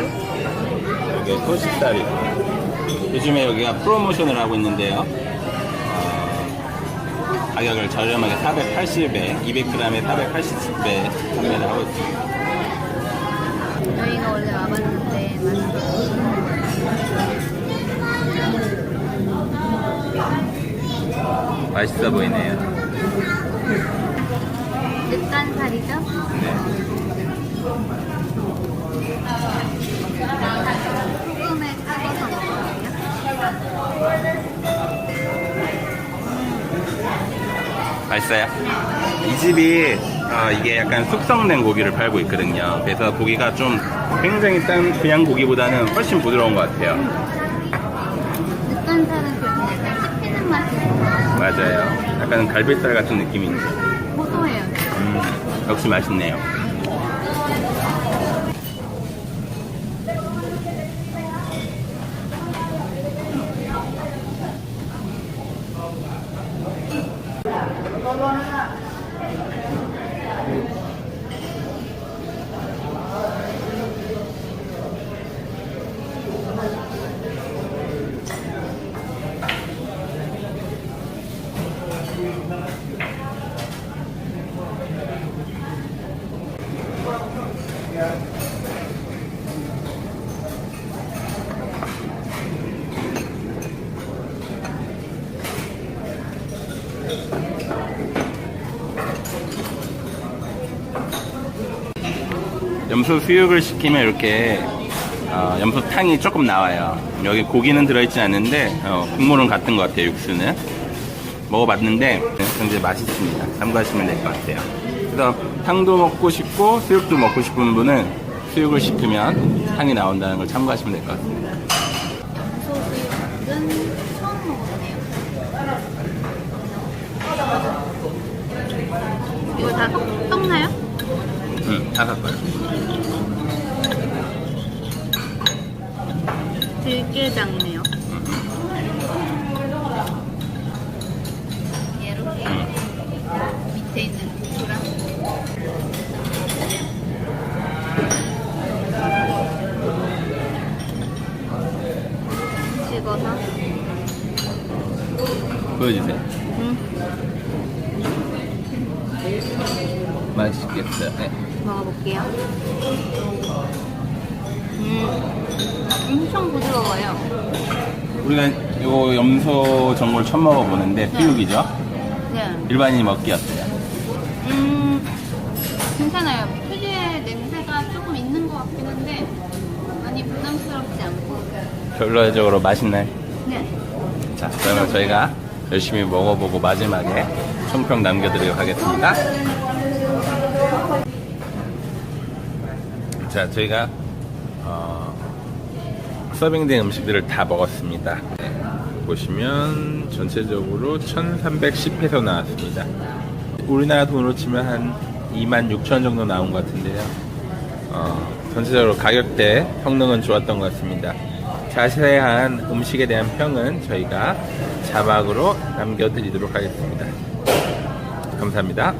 늑간살, 이게 토시살이고. 요즘에 여기가 프로모션을 하고 있는데요. 어, 가격을 저렴하게 480에, 200g에 480에 판매를 하고 있습니다. 저희가 원래 와봤는데 맛있어요. 맛있어 보이네요. 늑간살이죠? 네. 소금에 찍어서 먹어요. 맛있어요? 이 집이 어, 이게 약간 숙성된 고기를 팔고 있거든요. 그래서 고기가 좀 굉장히 딴 그냥 고기보다는 훨씬 부드러운 것 같아요. 늑간살은 그렇게 약간 씹히는 맛이 있어요. 맞아요. 약간 갈비살 같은 느낌인데. 고소해요. 음, 역시 맛있네요. 염소 수육을 시키면 이렇게 어, 염소탕이 조금 나와요. 여기 고기는 들어있지 않는데 어, 국물은 같은 것 같아요. 육수는 먹어봤는데 굉장히 맛있습니다. 참고하시면 될 것 같아요. 그래서 탕도 먹고 싶고 수육도 먹고 싶은 분은 수육을 시키면 탕이 나온다는 걸 참고하시면 될 것 같습니다. 염소수육은 처음 먹어보네요. 이거 다 섞, 섞나요? 음, 다 샀어요. 들깨장이네요. 이렇게 밑에 있는 국수랑 찍어서 보여주세요. 음, 맛있겠어요. 네. 먹어볼게요. 음, 엄청 부드러워요. 우리가 이거 염소 전골 처음 먹어보는데 수육이죠? 네. 일반인이 먹기 어때요? 음, 괜찮아요. 특유의 냄새가 조금 있는 것 같긴 한데 많이 부담스럽지 않고. 결론적으로 맛있나요? 네. 자, 그러면 저희가 열심히 먹어보고 마지막에 총평 남겨드리도록 하겠습니다. 자, 저희가 어, 서빙된 음식들을 다 먹었습니다. 네, 보시면 전체적으로 1,310회서 나왔습니다. 우리나라 돈으로 치면 한 26,000 정도 나온 것 같은데요. 어, 전체적으로 가격대 성능은 좋았던 것 같습니다. 자세한 음식에 대한 평은 저희가 자막으로 남겨드리도록 하겠습니다. 감사합니다.